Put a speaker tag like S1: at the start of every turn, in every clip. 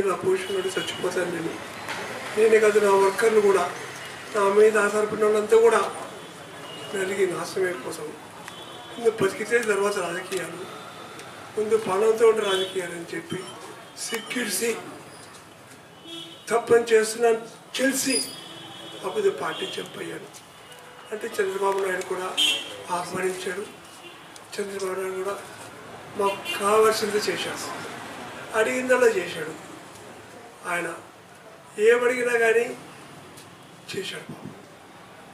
S1: Position నుండి చచ్చిపోతాను నేను. నేనే కాదు నా వర్కర్లు కూడా. నా మీద ఆధారపడిన వాళ్ళంతా కూడా నలిగి నాశనం కోసం ముందు బతికితే తర్వాత రాజకీయాలు. ముందు పణంతో ఉండే రాజకీయాలు అని చెప్పి సిక్కిడిసి తప్పని చేస్తున్నాను తెలిసి అప్పుడు పార్టీ చెప్పయ్యాను అంటే చంద్రబాబు నాయుడు కూడా ఆహ్వానించాడు. చంద్రబాబు నాయుడు కూడా మాకు కావాల్సింది చేశాడు అడిగిందల్లా చేశాడు. ఆయన ఏమడిగినా కానీ చేశాడు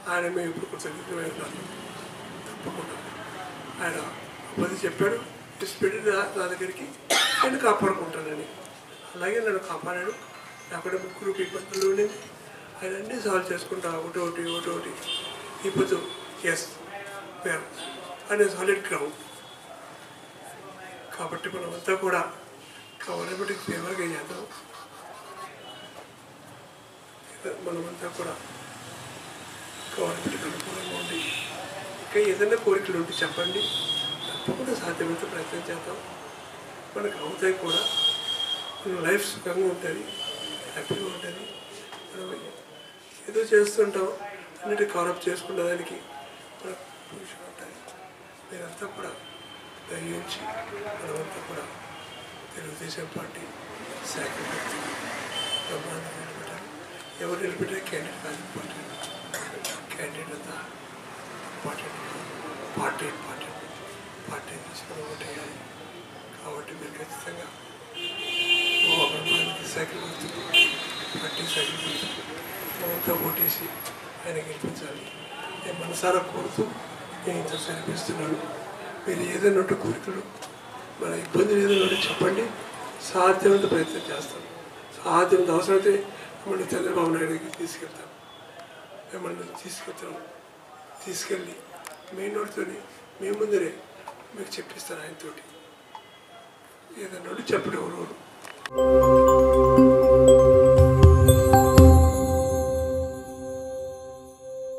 S1: ఆయన మేము ఇప్పుడు కృతజ్ఞతలు తప్పకుండా ఆయన అబద్ధి చెప్పాడు. ఇష్టపెట్టి నా దగ్గరికి నేను కాపాడుకుంటానని. అలాగే నన్ను కాపాడాడు. అక్కడ ముగ్గురు ఇబ్బందులు ఉండింది. ఆయన అన్నీ సాల్వ్ చేసుకుంటా ఒకటి ఒకటి ఒకటి ఒకటి. ఇప్పుడు ఎస్ వేర్ అనే సాలిడ్ గ్రౌండ్ కాబట్టి మనమంతా కూడా గవర్నమెంట్కి ఫేవర్గా చేద్దాం. మనమంతా కూడా గవర్నమెంట్కి అనుకూలంగా ఉండి ఇంకా ఏదైనా కోరికలు ఉంటే చెప్పండి. తప్పకుండా సాధ్యమైతే ప్రయత్నం చేద్దాం. మనకు అవుతాయి కూడా. మన లైఫ్ సుఖంగా ఉంటుంది హ్యాపీగా ఉంటుంది. మనం ఏదో చేస్తుంటాం అన్నిటి కవరప్ చేసుకున్న దానికి మనకు పొజిషన్ ఉంటుంది. మీరంతా కూడా దయించి మనమంతా కూడా తెలుగుదేశం పార్టీ శాఖ బ్రహ్మాండం ఎవరు నిలబెట్టారు క్యాండిడేట్ కాదు ఇంపార్టెంట్ క్యాండిడేట్ అంతా ఇంపార్టెంట్ పార్టీ ఇంపార్టెంట్ పార్టీ తీసుకుని ఓటేయాలి కాబట్టి మీరు ఖచ్చితంగా సైకిల్ పార్టీ సైకిల్ గుర్తు ఓటేసి ఆయన గెలిపించాలి. నేను మనసారా కోరుతూ నేను ఇంత సరిపిస్తున్నాను మీరు ఏదైనా ఉంటే కోరికలు మన ఇబ్బందులు ఏదైనా ఉంటే చెప్పండి. సాధ్యమైనంత ప్రయత్నం చేస్తాను సాధ్యమైనంత అవసరమైతే మిమ్మల్ని చంద్రబాబు నాయుడుకి తీసుకెళ్తాం. మిమ్మల్ని తీసుకెళ్తాం తీసుకెళ్ళి మీ నోటితోని మీ ముందరే మీకు చెప్పిస్తాను ఆయనతోటి. ఏదైనా చెప్పడం ఎవరు.